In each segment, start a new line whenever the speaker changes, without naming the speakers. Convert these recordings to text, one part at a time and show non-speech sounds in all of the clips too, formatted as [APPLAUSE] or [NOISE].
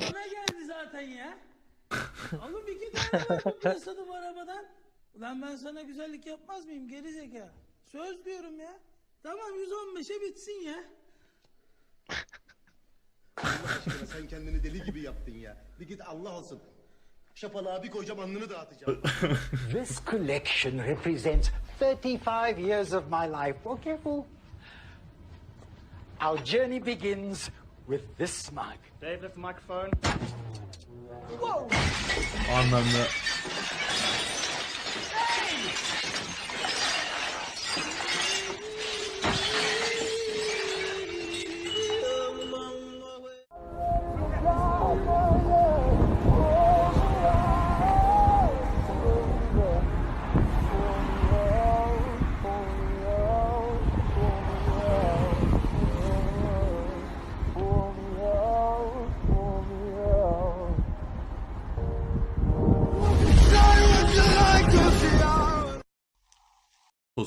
Ya 110 bana geldi zaten ya. Oğlum iki tane var bu piyasada bu arabadan. Ulan ben sana güzellik yapmaz mıyım geri zeka? Söz diyorum ya. Tamam 115'e bitsin ya.
aşkına sen kendini deli gibi yaptın ya. Bir git Allah olsun. Şapalığa bir koyacağım alnını dağıtacağım. [LAUGHS]
This collection represents 35 years of my life. Oh, careful. Our journey begins with this smug.
Dave, lift the microphone.
Whoa! I remember. Hey!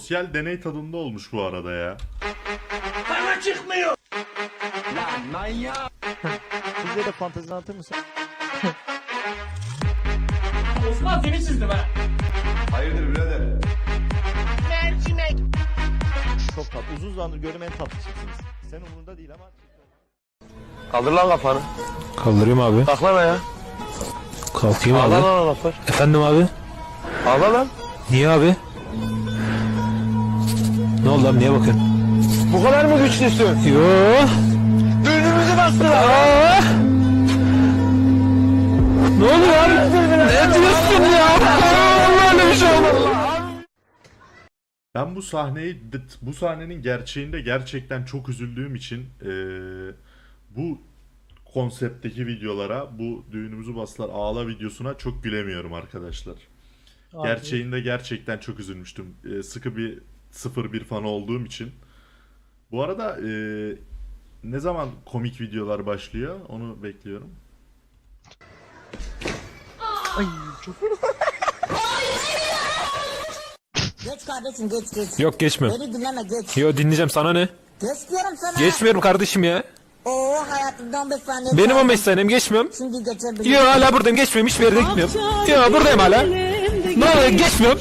Sosyal deney tadında olmuş bu arada ya.
Bize [LAUGHS] de fantezi anlatır mısın? [LAUGHS]
Osman seni çizdim ha.
Çok tatlı. Uzun zamandır gördüğüm en tatlı çiftsiniz. Sen umurunda değil ama.
Kaldır lan kafanı.
Kaldırayım abi.
Kalk lan ayağa.
Kalkayım
Ağla
abi.
lan laflar.
Efendim abi.
Ağla lan.
Niye abi? Ne oldu abi niye bakın?
Bu kadar mı güçlüsün?
Yo.
Düğünümüzü bastın lan.
Aa! Ne oluyor abi? Ne diyorsun ya? Allah öyle bir şey olmaz.
Ben bu sahneyi bu sahnenin gerçeğinde gerçekten çok üzüldüğüm için eee, bu konseptteki videolara bu düğünümüzü bastılar ağla videosuna çok gülemiyorum arkadaşlar. Gerçeğinde gerçekten çok üzülmüştüm. Eee, sıkı bir 01 fanı olduğum için. Bu arada eee, ne zaman komik videolar başlıyor onu bekliyorum.
Geç kardeşim geç geç.
Yok geçmiyorum.
Beni dinleme geç.
Yo dinleyeceğim sana ne?
Geç diyorum sana.
Geçmiyorum kardeşim ya.
Oo hayatımda 15 saniye.
Benim
kaldı.
15 senem geçmiyorum.
Şimdi geçebilirim.
Yo hala buradayım geçmiyorum hiçbir yere gitmiyorum. Yo buradayım hala. Ne oluyor geçmiyorum.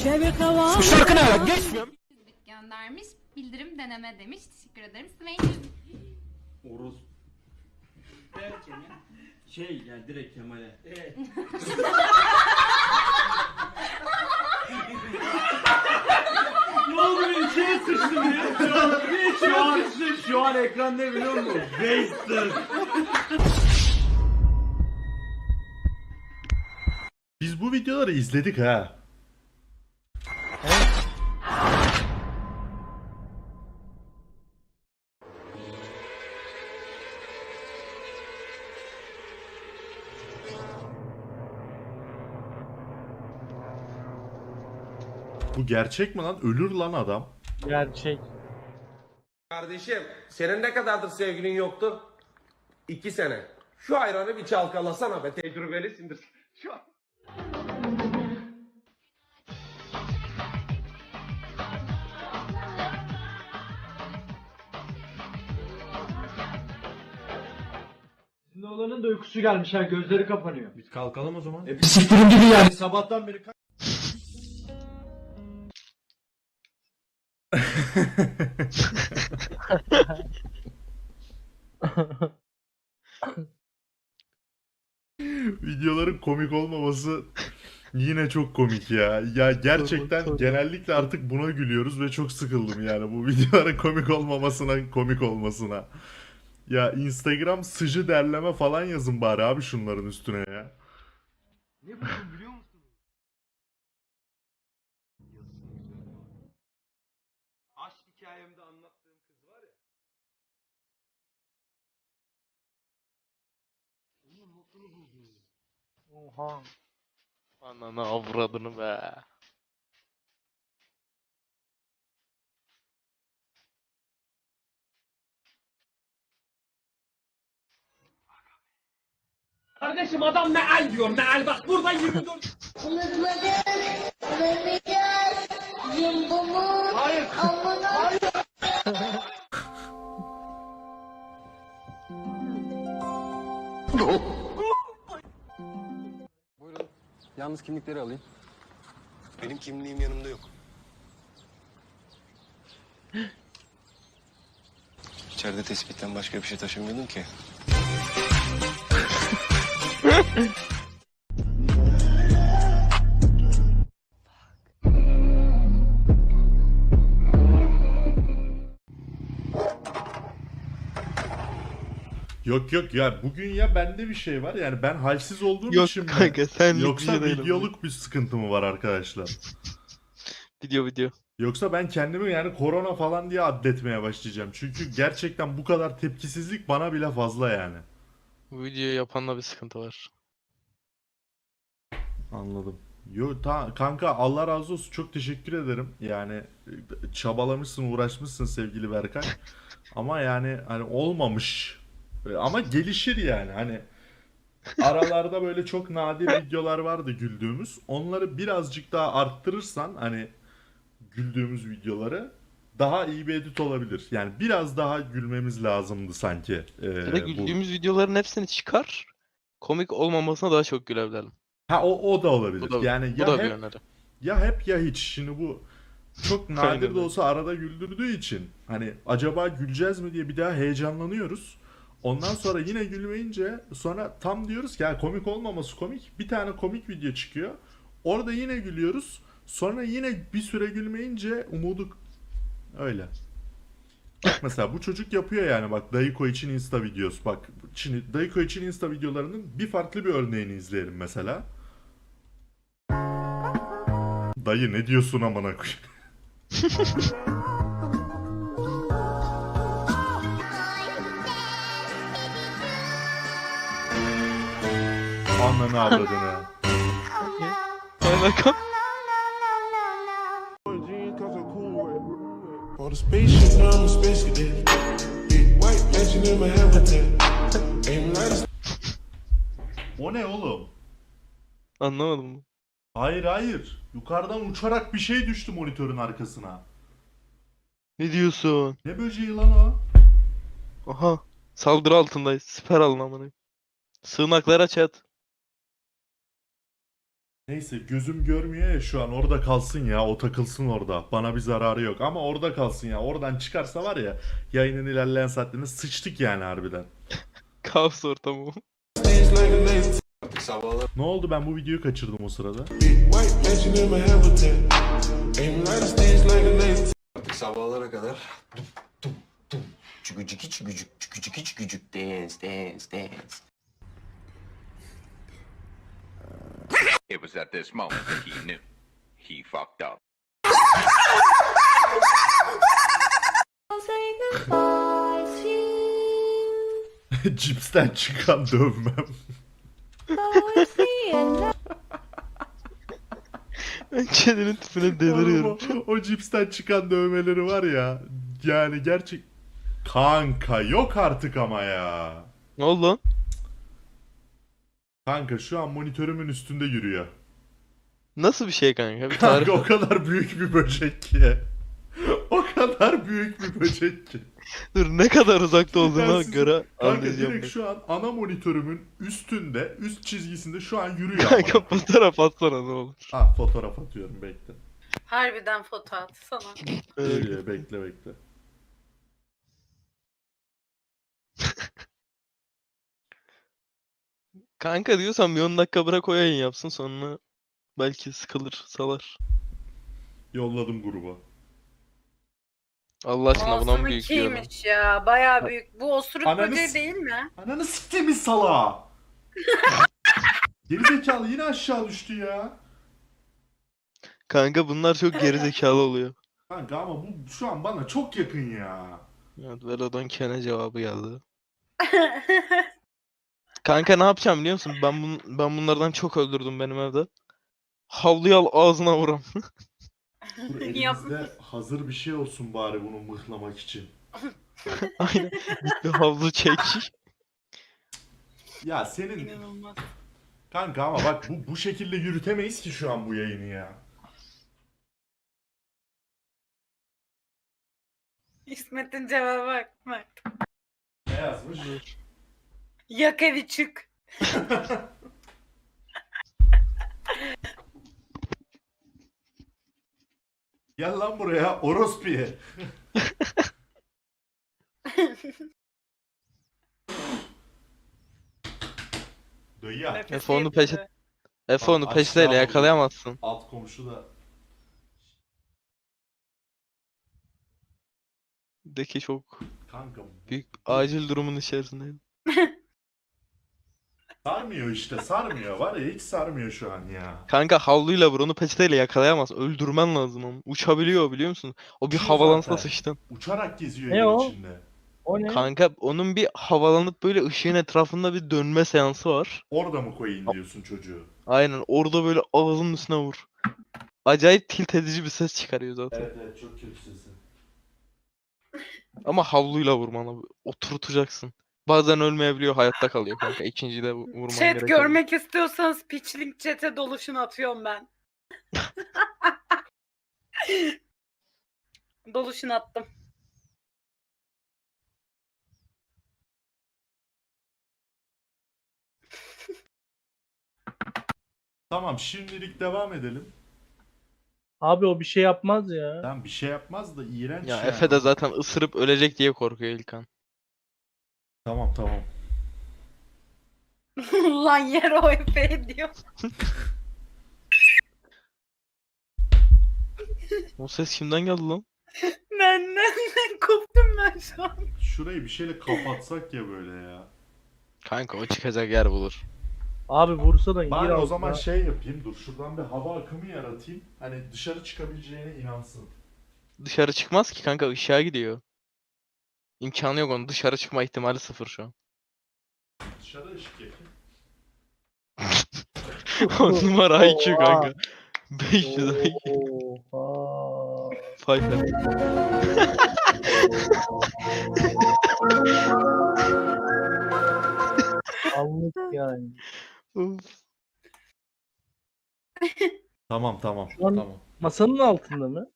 Bu şarkı ne hala geçmiyorum.
Göndermiş. Bildirim deneme demiş. Teşekkür ederim. Swain
Oruz. Şey yani direkt Kemal'e. ne oldu bir içine sıçtım ya. Şu an, bir içine sıçtım. Şu an ekran ne biliyor musun? Wasted.
Biz bu videoları izledik ha. Gerçek mi lan? Ölür lan adam.
Gerçek.
Kardeşim senin ne kadardır sevgilin yoktu? İki sene. Şu ayranı bir çalkalasana be tecrübelisindir. [LAUGHS] Şu an.
Şimdi olanın da uykusu gelmiş ha gözleri kapanıyor. Biz kalkalım o zaman. E,
Siktirin gibi yani. Sabahtan beri [LAUGHS]
Videoların komik olmaması yine çok komik ya. Ya gerçekten genellikle artık buna gülüyoruz ve çok sıkıldım yani bu [LAUGHS] videoların komik olmamasına, komik olmasına. Ya Instagram sıcı derleme falan yazın bari abi şunların üstüne ya.
Ne buldum biliyor musun? Aşk hikayemde anlattığım kız var ya. Onun notunu buldum.
Oha.
Ananı avradını be.
Kardeşim adam meal diyor meal bak burada 24
Unutmadık. Unutmayacağız.
Hayır.
Amına.
Yalnız kimlikleri alayım.
Benim kimliğim yanımda yok. İçeride tespitten başka bir şey taşımıyordum ki. [LAUGHS]
Yok yok ya bugün ya bende bir şey var yani ben halsiz olduğum
Yok
için mi?
kanka, bir
Yoksa videoluk bir sıkıntı mı var arkadaşlar? [LAUGHS]
Video video.
Yoksa ben kendimi yani korona falan diye addetmeye başlayacağım. Çünkü gerçekten bu kadar tepkisizlik bana bile fazla yani.
Bu videoyu yapanla bir sıkıntı var.
Anladım. Yo ta, kanka Allah razı olsun çok teşekkür ederim. Yani e, çabalamışsın, uğraşmışsın sevgili Berkay. [LAUGHS] Ama yani hani olmamış. Ama gelişir yani. Hani aralarda böyle çok nadir [LAUGHS] videolar vardı güldüğümüz. Onları birazcık daha arttırırsan hani güldüğümüz videoları daha iyi bir edit olabilir. Yani biraz daha gülmemiz lazımdı sanki. e,
Ya da
bu-
güldüğümüz videoların hepsini çıkar. Komik olmamasına daha çok gülebilirim.
Ha o o da olabilir.
Bu da,
yani
bu
ya
da
hep. Ya hep ya hiç. Şimdi bu çok [LAUGHS] nadir de olsa arada güldürdüğü için hani acaba güleceğiz mi diye bir daha heyecanlanıyoruz. Ondan sonra yine gülmeyince sonra tam diyoruz ki ya komik olmaması komik. Bir tane komik video çıkıyor. Orada yine gülüyoruz. Sonra yine bir süre gülmeyince umudu öyle. Bak mesela bu çocuk yapıyor yani bak Dayıko için Insta videosu. Bak şimdi Dayıko için Insta videolarının bir farklı bir örneğini izleyelim mesela. Dayı ne diyorsun amına koyayım? [LAUGHS] Ananı avradını.
Ne alaka?
On the spaceship, now I'm a space cadet. Big white mansion in my habitat. Aim like
O ne oğlum?
Anlamadım.
Hayır hayır. Yukarıdan uçarak bir şey düştü monitörün arkasına.
Ne diyorsun?
Ne böceği lan o?
Aha. Saldırı altındayız. Siper alın amına. Sığınaklara çat.
Neyse gözüm görmüyor ya şu an orada kalsın ya o takılsın orada. Bana bir zararı yok ama orada kalsın ya. Oradan çıkarsa var ya yayının ilerleyen saatlerinde sıçtık yani harbiden.
Kaos ortamı.
Ne oldu ben bu videoyu kaçırdım o sırada.
Sabahlara kadar. Çükücük çükücük çükücük çükücük dance dance dance.
It was at this moment that he knew he fucked up. [LAUGHS]
Cipsten çıkan dövmem.
Ben kedinin tipine
Oğlum
deliriyorum.
o, o cipsten çıkan dövmeleri var ya. Yani gerçek... Kanka yok artık ama ya.
Ne oldu lan?
Kanka şu an monitörümün üstünde yürüyor.
Nasıl bir şey kanka? Bir tarif.
Kanka o kadar büyük bir böcek ki. [LAUGHS] O kadar büyük bir böcek ki.
Dur ne kadar uzakta olduğuna
Yetersiz.
göre
Kanka direkt
ben.
şu an ana monitörümün üstünde, üst çizgisinde şu an yürüyor.
Kanka
ama.
fotoğraf atsana ne olur.
Ah fotoğraf atıyorum bekle.
Harbiden foto atsana.
Geliyor bekle bekle.
Kanka diyorsan bir 10 dakika bırak o yayın yapsın sonra belki sıkılır salar.
Yolladım gruba.
Allah aşkına buna mı büyük diyorum.
kiymiş ya. Bayağı büyük. Bu osuruk
Ananı
böceği
s-
değil mi?
Ananı siktiğimiz sala. [LAUGHS] Geri zekalı yine aşağı düştü ya.
Kanka bunlar çok [LAUGHS] geri zekalı oluyor.
Kanka ama bu şu an bana çok yakın ya.
Evet Velo'dan kene cevabı geldi. [LAUGHS] Kanka ne yapacağım biliyor musun? Ben bun ben bunlardan çok öldürdüm benim evde. Havluyu al ağzına vuram. [LAUGHS]
Dur [LAUGHS] elimizde hazır bir şey olsun bari bunu mıhlamak için.
Aynen. Git bir havlu çek. [LAUGHS]
Ya senin
İnanılmaz.
kanka ama bak bu bu şekilde yürütemeyiz ki şu an bu yayını ya.
İsmet'in cevabı bak. bak.
Ne yazmış?
Yak evi çık. [LAUGHS]
Gel lan buraya orospi. Döya.
F10'u yedi. peşe
F10'u
peşteyle
aşağı
yakalayamazsın.
Alt komşu da
Deki çok
kanka
büyük acil durumun içerisindeyim. [LAUGHS]
sarmıyor işte sarmıyor var ya hiç sarmıyor şu an ya.
Kanka havluyla vur onu peçeteyle yakalayamaz. Öldürmen lazım onu. Uçabiliyor biliyor musun? O bir
Uçuyor
havalansa
zaten.
sıçtın.
Uçarak geziyor
Ne o?
içinde.
O ne?
Kanka onun bir havalanıp böyle ışığın etrafında bir dönme seansı var.
Orada mı koyayım diyorsun çocuğu?
Aynen orada böyle ağzının üstüne vur. Acayip tilt edici bir ses çıkarıyor zaten.
Evet evet çok kötü sesi.
Ama havluyla vurmalı. Oturtacaksın. Bazen ölmeyebiliyor hayatta kalıyor kanka. İkinciyi de vu- vurman
Chat
gerekiyor.
görmek istiyorsanız pitchlink chat'e doluşun atıyorum ben. [LAUGHS] doluşun attım.
Tamam şimdilik devam edelim.
Abi o bir şey yapmaz ya.
Tamam bir şey yapmaz da iğrenç
Ya
yani.
Efe de zaten ısırıp ölecek diye korkuyor İlkan.
Tamam tamam. [LAUGHS]
Lan yer o Efe diyor. [LAUGHS]
O ses kimden geldi lan? [LAUGHS]
Ben ne koptum ben şu an.
Şurayı bir şeyle kapatsak ya böyle ya.
Kanka o çıkacak yer bulur.
Abi vursa da gir
Bari o
altına.
zaman şey yapayım dur şuradan bir hava akımı yaratayım. Hani dışarı çıkabileceğine inansın.
Dışarı çıkmaz ki kanka ışığa gidiyor. İmkanı yok onun dışarı çıkma ihtimali sıfır şu an.
Dışarı ışık yakın. [LAUGHS]
10 numara IQ kanka. 500 IQ.
Oha.
Pfeiffer. [LAUGHS]
Anlık yani. [LAUGHS]
Tamam tamam
Şu an-
tamam.
Masanın altında mı?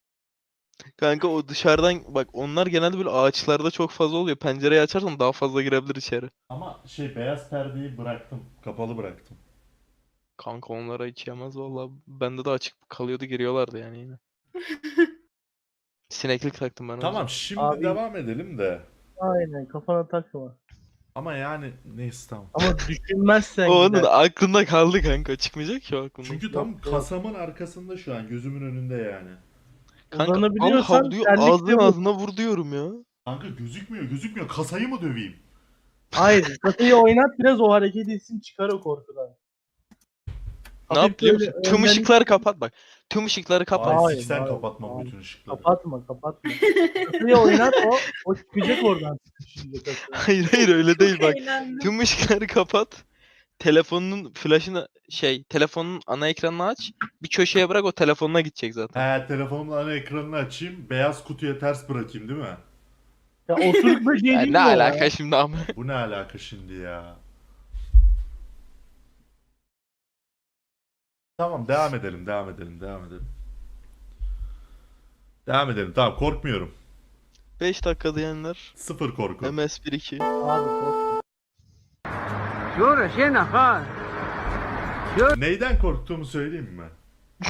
Kanka o dışarıdan bak onlar genelde böyle ağaçlarda çok fazla oluyor. Pencereyi açarsan daha fazla girebilir içeri.
Ama şey beyaz perdeyi bıraktım. Kapalı bıraktım.
Kanka onlara hiç yemez valla. Bende de açık kalıyordu giriyorlardı yani yine. [LAUGHS] Sineklik taktım ben
Tamam şimdi
Abi-
devam edelim de.
Aynen kafana takma.
Ama yani neyse tamam.
Ama düşünmezsen
O onun
gider.
aklında kaldı kanka. Çıkmayacak ki o aklından.
Çünkü tam kasamın arkasında şu an gözümün önünde yani.
Kanka al
Uzanabiliyorsan
havluyu
terlikle
ağzına
vur.
ağzına vur diyorum ya.
Kanka gözükmüyor gözükmüyor. Kasayı mı döveyim?
Hayır kasayı oynat biraz o hareket etsin çıkar o korkudan.
Ne
Hafif
yap biliyor
böyle
musun? Tüm
önden-
ışıkları kapat bak. Tüm ışıkları kapat.
Ay
Hayır,
siksen
hayır,
kapatmam
hayır.
bütün ışıkları.
Kapatma kapatma. [LAUGHS] kasayı oynat o. O çıkacak oradan kasayı.
Hayır hayır öyle değil bak.
Eğlendim.
Tüm ışıkları kapat. Telefonunun flaşını şey telefonun ana ekranını aç. Bir köşeye bırak o telefonuna gidecek zaten.
He telefonumla ana ekranını açayım. Beyaz kutuya ters bırakayım değil mi?
Ya oturup böyle [LAUGHS] şey
Ya
değil
ne
mi o ya?
alaka şimdi ama.
Bu ne alaka şimdi ya? Tamam devam edelim devam edelim devam edelim. Devam edelim tamam korkmuyorum.
5 dakika diyenler
Sıfır korku.
MS12.
Abi korkma.
Neyden korktuğumu söyleyeyim mi? [LAUGHS]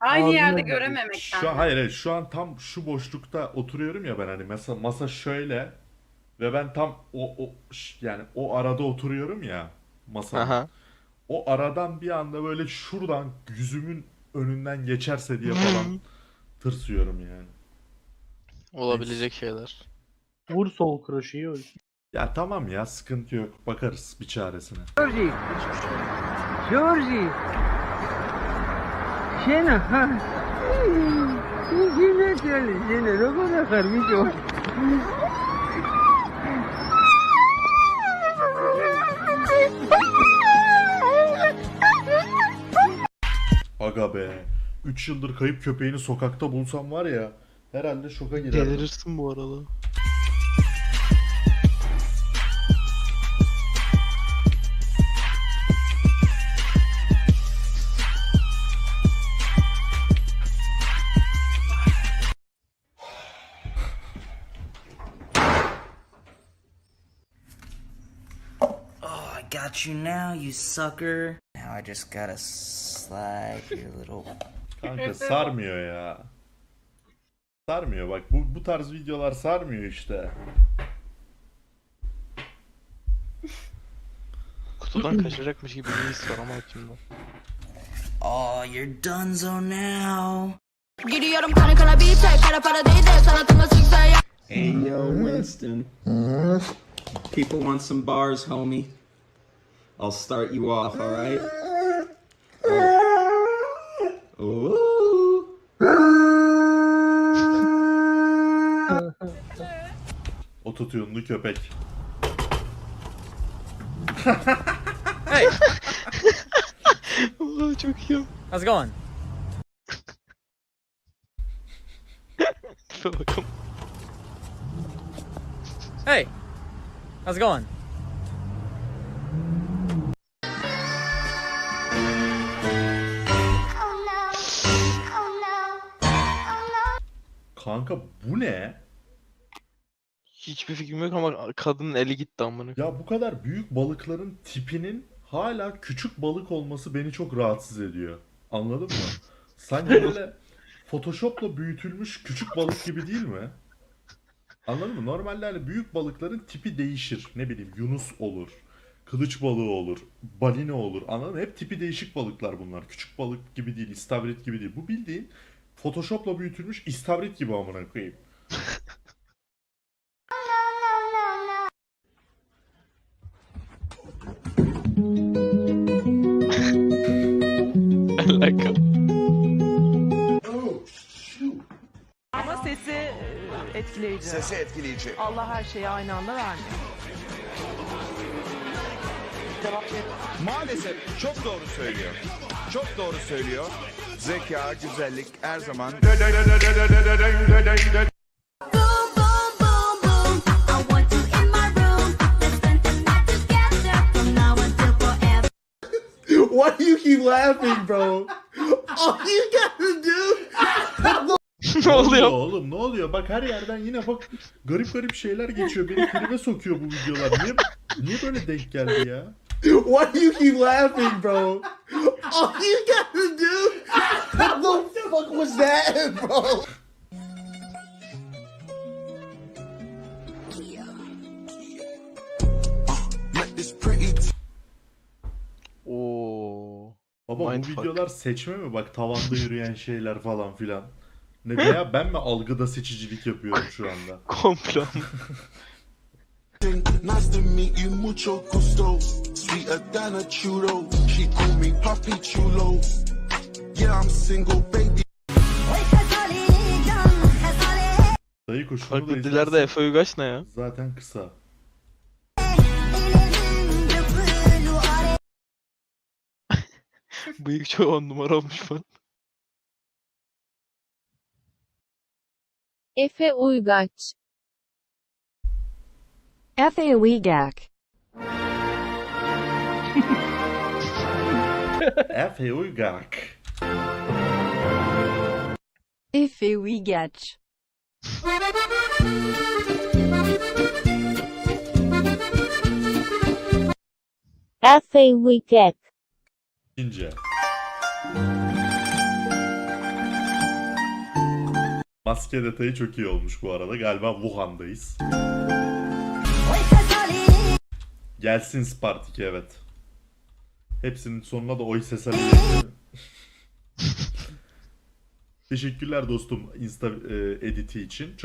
Aynı
Ağzına
yerde görememekten.
Şu an hayır, hayır şu an tam şu boşlukta oturuyorum ya ben hani masa masa şöyle ve ben tam o o ş- yani o arada oturuyorum ya masanın.
Aha.
O aradan bir anda böyle şuradan yüzümün önünden geçerse diye falan tırsıyorum yani.
Olabilecek şeyler.
Vur sol kroşeyi öl.
Ya tamam ya sıkıntı yok. Bakarız bir çaresine. Aga be. 3 yıldır kayıp köpeğini sokakta bulsam var ya herhalde şoka girerdim.
Delirirsin bu arada.
Got you now, you sucker. Now I just gotta slide your little.
Kanka sarmıyor ya. Sarmıyor bak bu bu tarz videolar sarmıyor işte.
Kutudan kaçacakmış gibi bir his var ama içimde.
Oh, you're donezo now.
Gidiyorum kara kara bir tek kara para değil de sanatıma sıksa ya.
Hey yo, Winston. People want some bars, homie. I'll start you off, alright? Ooh.
Ototune'lu köpek.
Allah çok iyi.
How's it going? Hey, how's it going?
Kanka bu ne?
Hiçbir fikrim yok ama kadının eli gitti amına.
Ya bu kadar büyük balıkların tipinin hala küçük balık olması beni çok rahatsız ediyor. Anladın mı? Sanki [LAUGHS] böyle Photoshop'la büyütülmüş küçük balık gibi değil mi? Anladın mı? Normalde hani büyük balıkların tipi değişir. Ne bileyim Yunus olur. Kılıç balığı olur. Balina olur. Anladın mı? Hep tipi değişik balıklar bunlar. Küçük balık gibi değil. istavrit gibi değil. Bu bildiğin Photoshop'la büyütülmüş istavrit gibi amına koyayım.
Ama sesi e, etkileyici.
Sesi etkileyici.
Allah her şeyi aynı anda vermiyor.
Maalesef çok doğru söylüyor. Çok doğru söylüyor. Zeka, güzellik her zaman
Why do you keep laughing bro? All you gotta do
ne oluyor?
oğlum ne oluyor? Bak her yerden yine bak garip garip şeyler geçiyor. Beni tribe sokuyor bu videolar. Niye niye böyle denk geldi ya?
Why do you keep laughing bro? All you gotta do What the fuck was that bro?
let this pretty
Oo.
Baba bu
Mindfuck.
videolar seçme mi? Bak tavanda yürüyen şeyler falan filan. Ne veya ben mi algıda seçicilik yapıyorum şu anda? [LAUGHS]
Komplo.
Nice to meet you, mucho gusto. Sweeter than a churro. She call me Papi Chulo. Yeah, I'm single, baby.
Dayı koşunu da izlersin.
Efe Uygaç ne ya?
Zaten kısa. [LAUGHS]
Bıyık çok on numara olmuş falan.
Efe Uygaç.
Efe Uygak.
Efe Uygak.
Efe Uygaç.
Efe Wicket.
İkinci. Maske detayı çok iyi olmuş bu arada. Galiba Wuhan'dayız. Gelsin Spartiki evet. Hepsinin sonuna da oy ses alacak. [LAUGHS] Teşekkürler dostum Insta e, editi için. Çok